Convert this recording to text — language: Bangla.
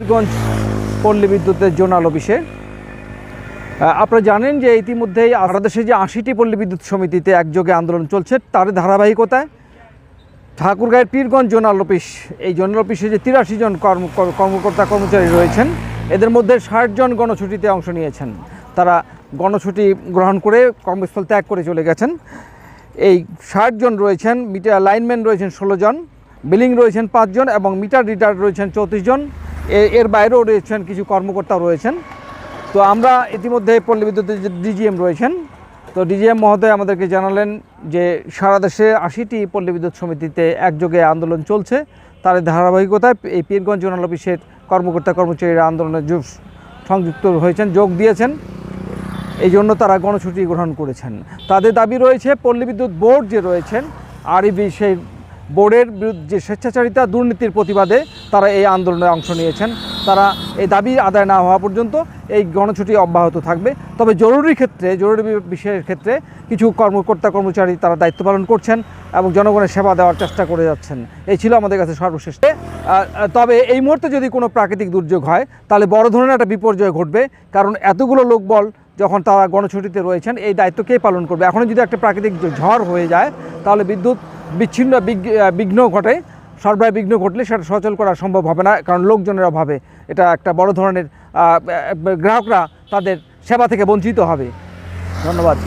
পীরগঞ্জ পল্লী বিদ্যুতের জোনাল অফিসে। আপনারা জানেন যে ইতিমধ্যেই দেশে যে আশিটি পল্লী বিদ্যুৎ সমিতিতে একযোগে আন্দোলন চলছে তার ধারাবাহিকতায় ঠাকুরগাঁয়ের পীরগঞ্জ জোনাল অফিস, এই জোনাল অফিসে যে তিরাশি জন কর্ম কর্মকর্তা কর্মচারী রয়েছেন, এদের মধ্যে ষাট জন গণছুটিতে অংশ নিয়েছেন। তারা গণছুটি গ্রহণ করে কর্মস্থল ত্যাগ করে চলে গেছেন। এই ষাট জন রয়েছেন, মিটার লাইনম্যান রয়েছেন ষোলো জন, বিলিং রয়েছেন পাঁচজন এবং মিটার রিডার রয়েছেন চৌত্রিশ জন। এর বাইরেও রয়েছেন কিছু কর্মকর্তা রয়েছেন। তো আমরা ইতিমধ্যে পল্লী বিদ্যুতের যে ডিজিএম রয়েছেন। তো ডিজিএম মহোদয় আমাদেরকে জানালেন যে সারা দেশে আশিটি পল্লী বিদ্যুৎ সমিতিতে একযোগে আন্দোলন চলছে। তার ধারাবাহিকতায় এই পীরগঞ্জ জোনাল অফিসের কর্মকর্তা কর্মচারীরা আন্দোলনে সংযুক্ত হয়েছেন, যোগ দিয়েছেন। এই জন্য তারা গণছুটি গ্রহণ করেছেন। তাদের দাবি রয়েছে, পল্লী বিদ্যুৎ বোর্ড যে রয়েছেন, আরইবি সেই বোর্ডের বিরুদ্ধে যে স্বেচ্ছাচারিতা দুর্নীতির প্রতিবাদে তারা এই আন্দোলনে অংশ নিয়েছেন। তারা এই দাবি আদায় না হওয়া পর্যন্ত এই গণছুটি অব্যাহত থাকবে। তবে জরুরি ক্ষেত্রে, জরুরি বিষয়ের ক্ষেত্রে কিছু কর্মকর্তা কর্মচারী তারা দায়িত্ব পালন করছেন এবং জনগণের সেবা দেওয়ার চেষ্টা করে যাচ্ছেন। এই ছিল আমাদের কাছে সর্বশেষ। তবে এই মুহূর্তে যদি কোনো প্রাকৃতিক দুর্যোগ হয়, তাহলে বড় ধরনের একটা বিপর্যয় ঘটবে। কারণ এতগুলো লোকবল যখন তারা গণছুটিতে রয়েছেন, এই দায়িত্ব কে পালন করবে? এখন যদি একটা প্রাকৃতিক ঝড় হয়ে যায়, তাহলে বিদ্যুৎ বিচ্ছিন্ন বিঘ্ন- ঘটে সরবরাহ বিঘ্ন ঘটলে সেটা সচল করা সম্ভব হবে না, কারণ লোকজনের অভাবে এটা একটা বড় ধরনের গ্রাহকরা তাদের সেবা থেকে বঞ্চিত হবে। ধন্যবাদ।